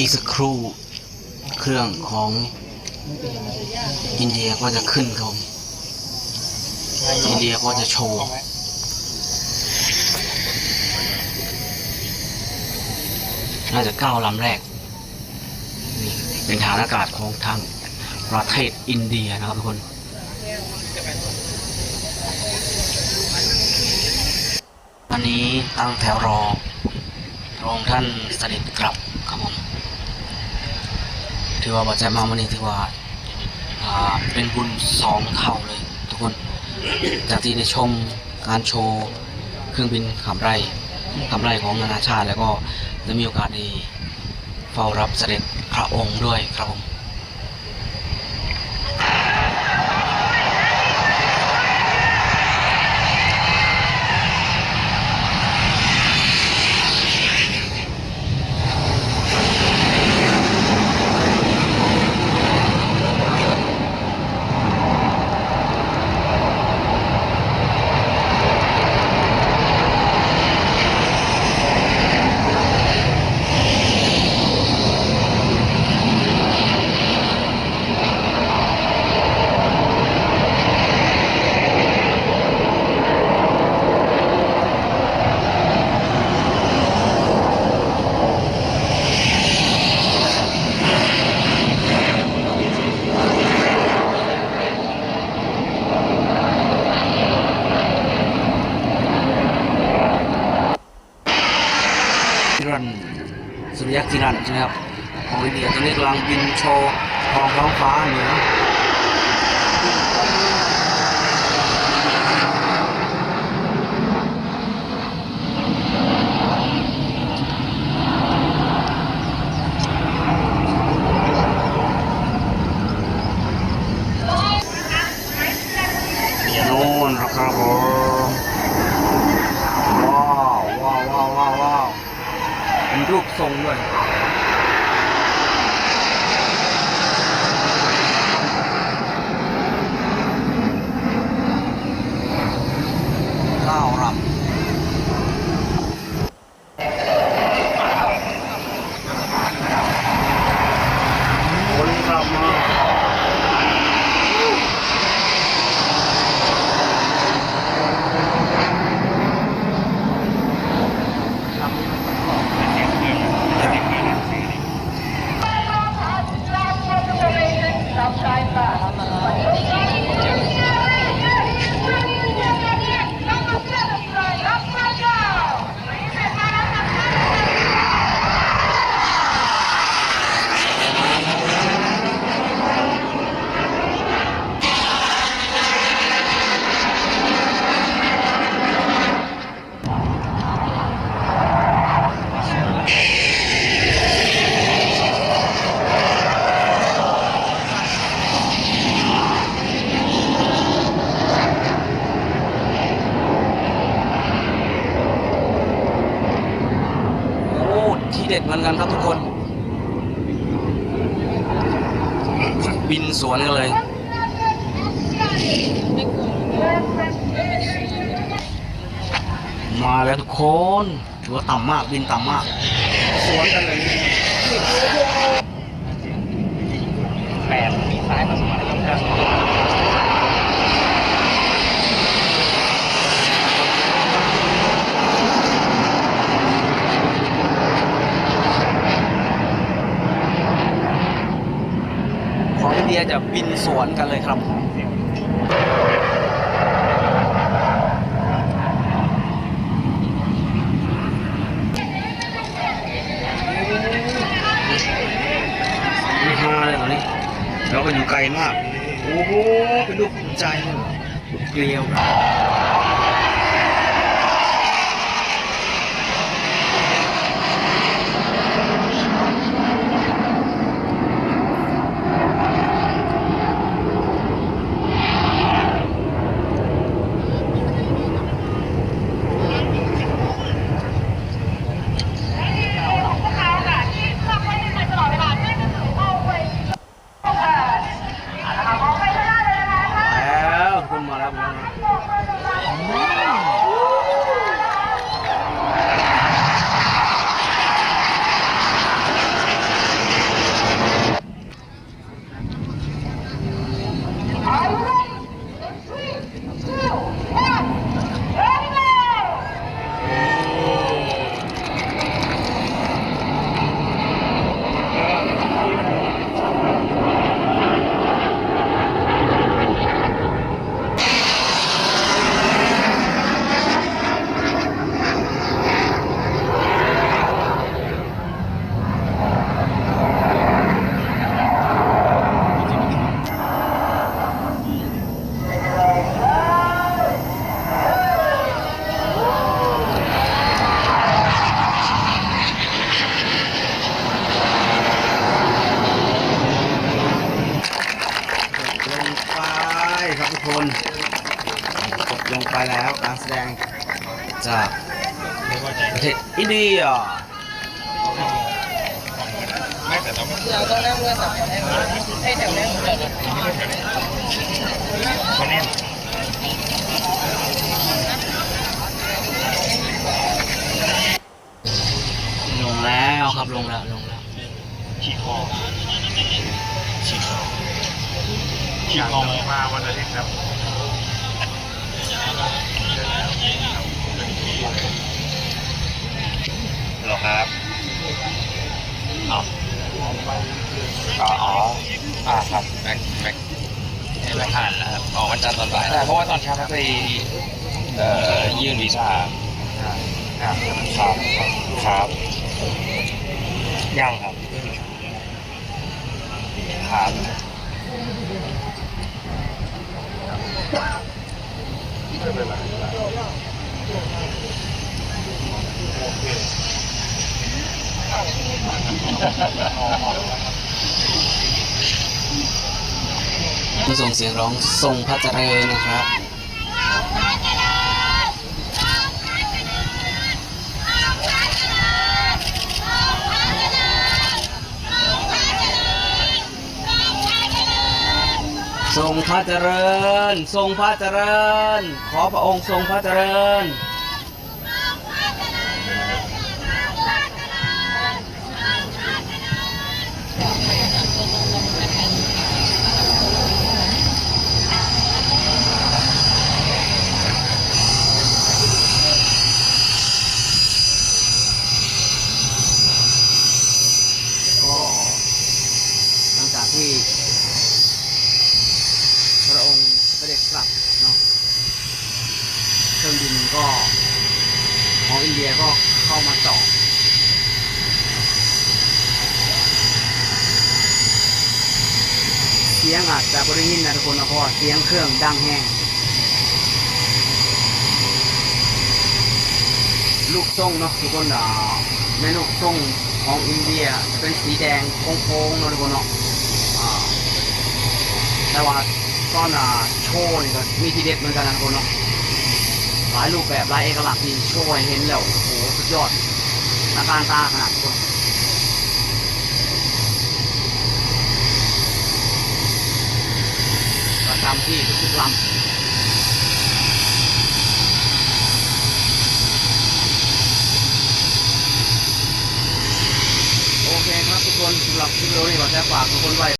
อีกสักครู่เครื่องของอินเดียก็จะขึ้นครับผมอินเดียก็จะโชว์น่าจะเก้าลำแรก นี่เป็นฐานอากาศของทางประเทศอินเดียนะครับทุกคนวันนี้ตั้งแถวรอรองท่านเสด็จกลับ ถือว่าบาจจัยมาวันนี้ถือว่าอ่าเป็นบุญสองเท่าเลย ทุกคน จากที่ได้ชมการโชว์เครื่องบินขับไล่ขับไล่ของนานาชาติ แล้วก็ได้มีโอกาสได้เฝ้ารับเสด็จพระองค์ด้วยครับผม กิรันสุริยะกิรันใช่ไหมครับ ของอินเดียตอนนี้กำลังบินโชว์ทองท้องฟ้าเหนือเดี๋ยวโน่นนะครับผมว้าวว้าวว้าวว้าวว้าวเป็นรูปทรงด้วย ข้าวรำคนรำมาโอ้ที่เด็ดเหมือนกันครับทุกคน บินสวนกันเลย มาแล้วทุกคนถือว่าต่ำมากบินต่ำมาก สวนกันเลยแปดมีซ้ายมาสมัยต้องการ ของอินเดียจะ บินสวนกันเลยครับมีฮาเลยเหรอนี่แล้วก็อยู่ไกลมาก โอ้โหเป็นลูกหัวใจเลยเหรอลูกเกลียวแล้วคุณมาแล้วมาแล้ว จากประเทศอินเดียไม่แต่ต้องเราต้องนั่งเรือสองคนให้ให้แถวนั่งเรือคนแน่นลงแล้วครับลงแล้วลงแล้วขี่คอขี่คอขี่คอมาวันอาทิตย์ครับ อ่าครับแม็กแม็กไม่ผ่านแล้วครับอ๋อวันจันทร์ตอนบ่ายได้เพราะว่าตอนเช้าไปเอ่อยื่นวีซ่าครับครับครับยังครับครับ ผู้ส่งเสียงร้องทรงพระเจริญนะครับทรงพระเจริญ ทรงพระเจริญ ขอพระองค์ทรงพระเจริญ ก็หลังจากที่ พระองค์เสด็จกลับเนาะเครื่องบินก็ ของอินเดียก็เข้ามาต่อเสียงอาจจะบริยินนะทุกคนนะเพราะว่าเสียงเครื่องดังแห้งลูกทรงเนาะทุกคนอ่าะในลูกทรงของอินเดียจะเป็นสีแดงโค้งๆเนาะทุกคนเนาะแต่ว่าตอนอ่าโชว์นี่ก็มีทีเด็ดเหมือนกันนะทุกคนเนาะ หลายรูปแบบหลายเอกลักษณ์ที่โชว์ให้เห็นแล้วโอ้โหสุดยอดตาการตาขนาดทุกคนประจำที่ทุกลำโอเคครับทุกคนสำหรับคลิปวิดีโอนี้ขอแค่ฝากทุกคนไว้